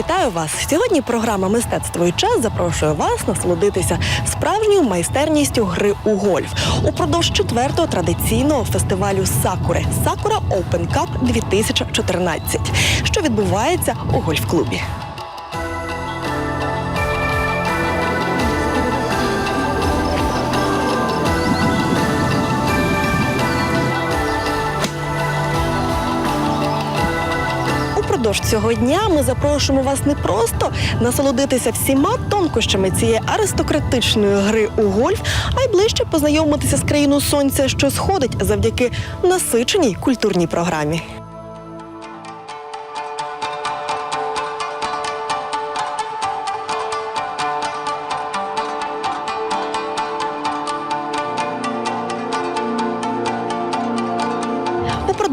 Вітаю вас! Сьогодні програма Мистецтво і час запрошує вас насолодитися справжньою майстерністю гри у гольф упродовж четвертого традиційного фестивалю Сакури Сакура Open Cup 2014, що відбувається у гольф-клубі. Упродовж цього дня ми запрошуємо вас не просто насолодитися всіма тонкощами цієї аристократичної гри у гольф, а й ближче познайомитися з країною сонця, що сходить завдяки насиченій культурній програмі.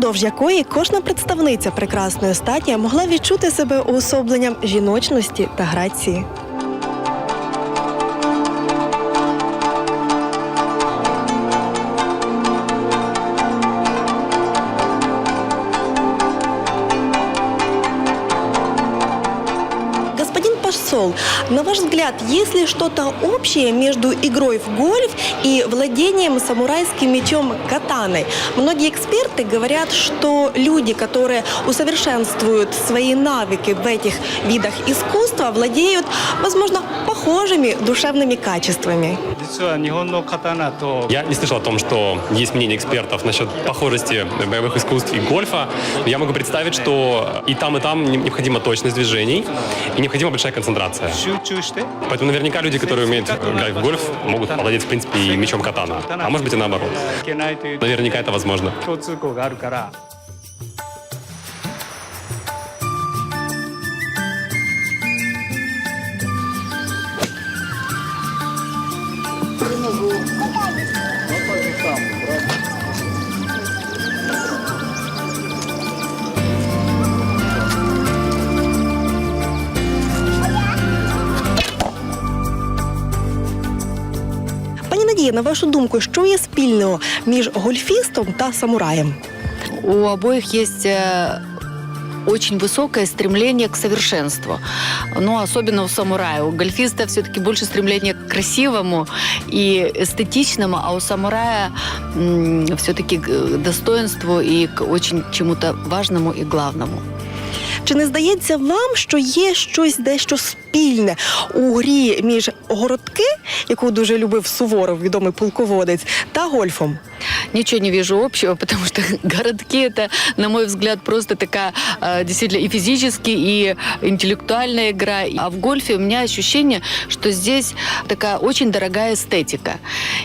Упродовж якої кожна представниця прекрасної статі могла відчути себе уособленням жіночності та грації. На ваш взгляд, есть ли что-то общее между игрой в гольф и владением самурайским мечом катаной? Многие эксперты говорят, что люди, которые усовершенствуют свои навыки в этих видах искусства, владеют, возможно, похожими душевными качествами. Я не слышал о том, что есть мнение экспертов насчет похожести боевых искусств и гольфа. Но я могу представить, что и там, и там необходима точность движений и необходима большая концентрация. Поэтому наверняка люди, которые умеют э, играть в гольф, могут владеть, в принципе, и мечом катана. А может быть и наоборот. Наверняка это возможно. на вашу думку, що є спільного між гольфістом та самураєм? У обоих є э, очень высокое стремление к совершенству. Но особенно у самурая. У гольфиста все-таки больше стремление к красивому и эстетичному, а у самурая все-таки к э, достоинству и к очень чему-то важному и главному. Чи не здається вам, що є щось дещо спільне? у грі між городки, яку дуже любив Суворов, відомий полководець, та гольфом? Ничего не вижу общего, потому что городки это, на мой взгляд, просто такая э, действительно и физически, и интеллектуальная игра. А в гольфе у меня ощущение, что здесь такая очень дорогая эстетика.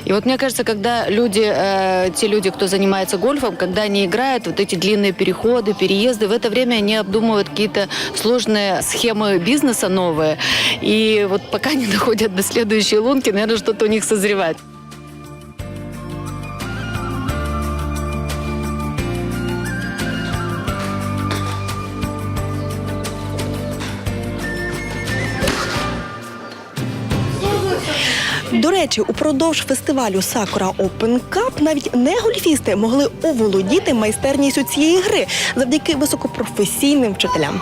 И вот мне кажется, когда люди, э, те люди, кто занимается гольфом, когда они играют вот эти длинные переходы, переезды, в это время они обдумывают какие-то сложные схемы бизнеса новые. И вот пока они доходят до следующей лунки, наверное, что-то у них созревает. До речі, упродовж фестивалю Сакура Open Cup навіть не гольфісти могли оволодіти майстерністю цієї гри завдяки високопрофесійним вчителям.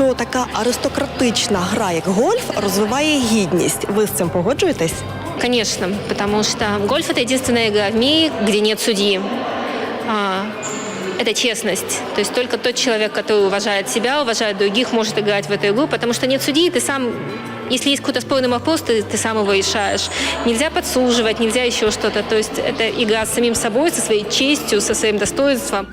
що така аристократична гра, як гольф, розвиває гідність. Ви з цим погоджуєтесь? Конечно, потому что гольф это единственная игра в мире, где нет судьи. А, это честность. То есть только тот человек, который уважает себя, уважает других, может играть в эту игру, потому что нет судьи, ты сам если есть какой-то спорный вопрос, ты, ты сам его решаешь. Нельзя подсуживать, нельзя еще что-то. То есть это игра с самим собой, со своей честью, со своим достоинством.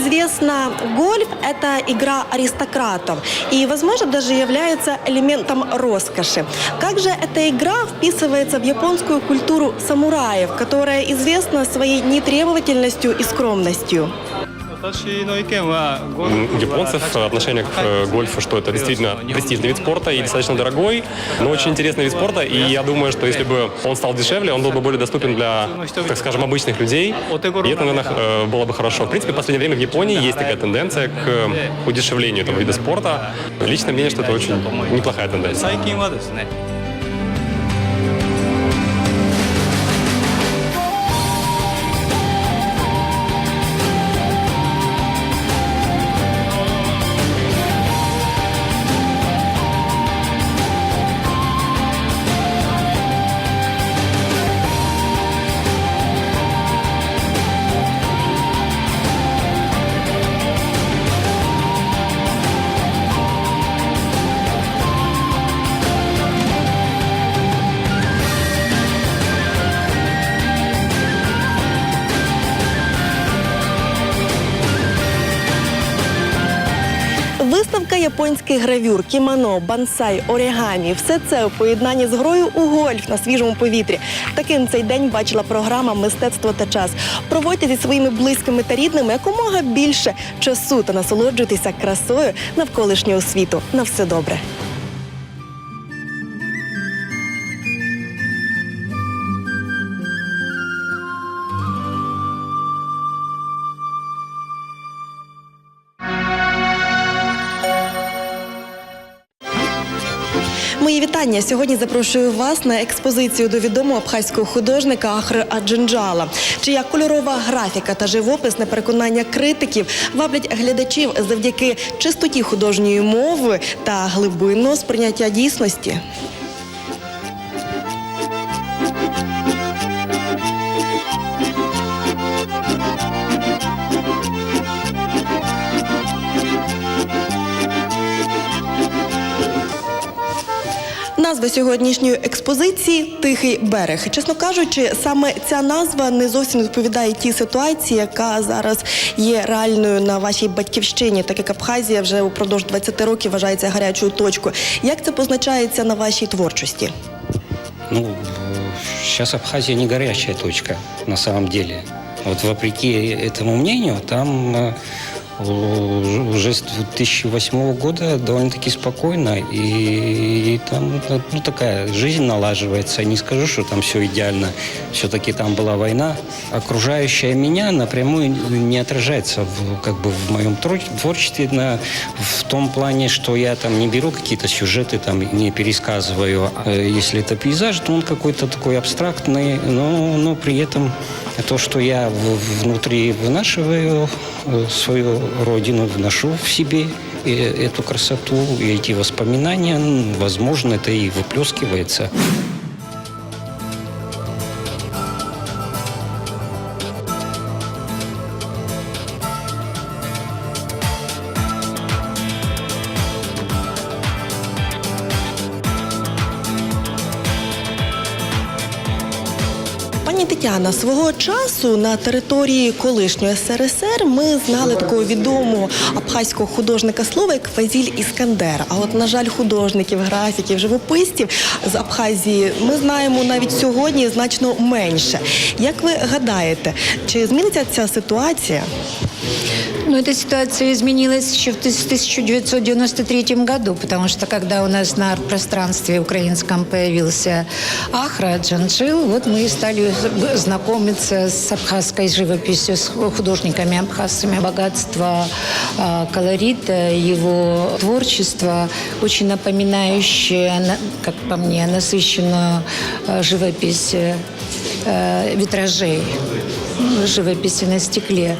Известно, гольф – это игра аристократов и, возможно, даже является элементом роскоши. Как же эта игра вписывается в японскую культуру самураев, которая известна своей нетребовательностью и скромностью? Японцев отношение к гольфу, что это действительно престижный вид спорта и достаточно дорогой, но очень интересный вид спорта. И я думаю, что если бы он стал дешевле, он был бы более доступен для, так скажем, обычных людей. И это, наверное, э, было бы хорошо. В принципе, в последнее время в Японии есть такая тенденция к удешевлению этого вида спорта. Личное мнение, что это очень неплохая тенденция. японський гравюр, кімано, бансай, оригамі все це у поєднанні з грою у гольф на свіжому повітрі. Таким цей день бачила програма Мистецтво та час. Проводьте зі своїми близькими та рідними якомога більше часу та насолоджуйтеся красою навколишнього світу. На все добре. Вітання. Сьогодні запрошую вас на експозицію до відомого абхазького художника Ахри Аджинджала, чия кольорова графіка та живописне переконання критиків ваблять глядачів завдяки чистоті художньої мови та глибинного сприйняття дійсності. Назва сьогоднішньої експозиції Тихий берег. Чесно кажучи, саме ця назва не зовсім відповідає тій ситуації, яка зараз є реальною на вашій батьківщині, так як Абхазія вже упродовж 20 років вважається гарячою точкою. Як це позначається на вашій творчості? Ну, сейчас Абхазия не горячая точка на самом деле. Вот вопреки этому мнению, там э, уже с 2008 года довольно-таки спокойно, и, и там э, ну, такая жизнь налаживается. Не скажу, что там все идеально. Все-таки там была война. Окружающая меня напрямую не отражается в, как бы в моем тро- творчестве на, в том плане, что я там не беру какие-то сюжеты, там не пересказываю. Э, Если это пейзаж, то он какой-то такой абстрактный, но, но при этом то, что я в- внутри вынашиваю э, свою родину, вношу в себе э, эту красоту и эти воспоминания, м, возможно, это и выплескивается. Тетяна, свого часу на території колишньої СРСР ми знали такого відомого абхазького художника слова як Фазіль Іскандер. А от, на жаль, художників, графіків, живописців з Абхазії ми знаємо навіть сьогодні значно менше. Як ви гадаєте, чи зміниться ця ситуація? Ну, эта ситуация изменилась еще в тыс- 1993 году, потому что когда у нас на арт-пространстве украинском появился Ахра, Джаншил, вот мы и стали знакомиться с абхазской живописью, с художниками абхазцами. Богатство а, колорита, его творчество, очень напоминающее, на- как по мне, насыщенную а, живопись э, витражей живописи на стекле.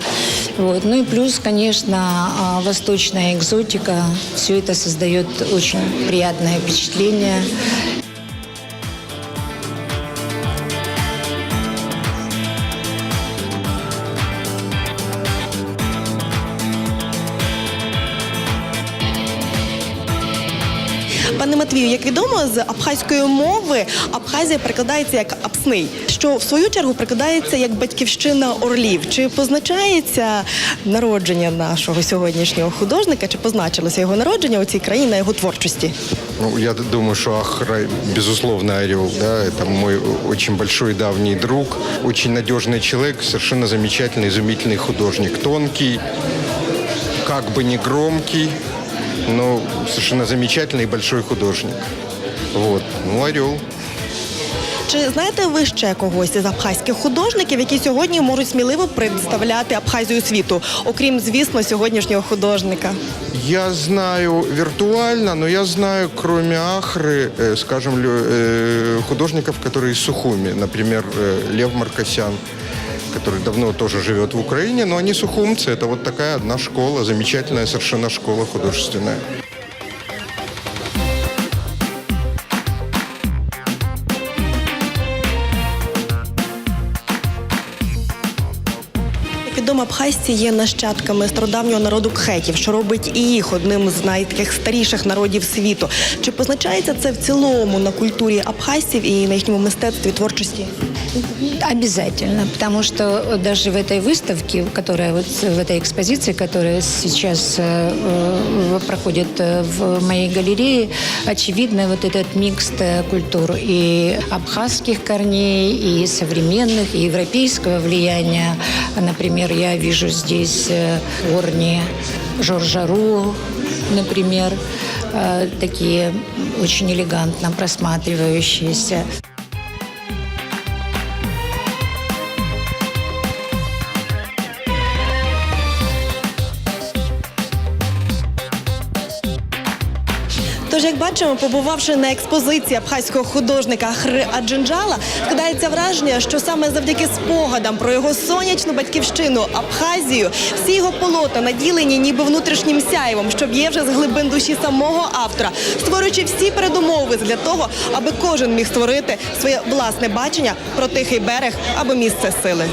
Вот. Ну и плюс, конечно, восточная экзотика. Все это создает очень приятное впечатление. Пане Матвію, як відомо, з абхазької мови Абхазія перекладається як міцний, що в свою чергу прикидається як батьківщина орлів. Чи позначається народження нашого сьогоднішнього художника? Чи позначилося його народження у цій країні на його творчості? Ну, я д- думаю, что Ахра, безусловно, Орел, да, это мой очень большой давний друг, очень надежный человек, совершенно замечательный, изумительный художник, тонкий, как бы не громкий, но совершенно замечательный и большой художник. Вот, ну, Орел. Чи знаєте ви ще когось із абхазьких художників, які сьогодні можуть сміливо представляти Абхазію світу, окрім звісно сьогоднішнього художника? Я знаю виртуально, но я знаю, кроме Ахры, э, скажем, лю- э, художников, которые из Сухуми. Например, э, Лев Маркосян, который давно тоже живет в Украине, но они сухумцы. Это вот такая одна школа, замечательная совершенно школа художественная. Як абхазці є нащадками стародавнього народу кхетів, що робить і їх одним з найтаких старіших народів світу. Чи позначається це в цілому на культурі абхазців і на їхньому мистецтві творчості? Обязательно, потому что даже в этой выставке, которая вот в этой экспозиции, которая сейчас э, э, проходит э, в моей галерее, очевидно вот этот микс э, культур и абхазских корней, и современных, и европейского влияния. Например, я вижу здесь э, корни Жоржару, например, э, такие очень элегантно просматривающиеся. Тож, як бачимо, побувавши на експозиції абхазького художника Хри Аджинджала, складається враження, що саме завдяки спогадам про його сонячну батьківщину Абхазію всі його полота наділені ніби внутрішнім сяйвом, що б'є вже з глибин душі самого автора, створюючи всі передумови для того, аби кожен міг створити своє власне бачення про тихий берег або місце сили.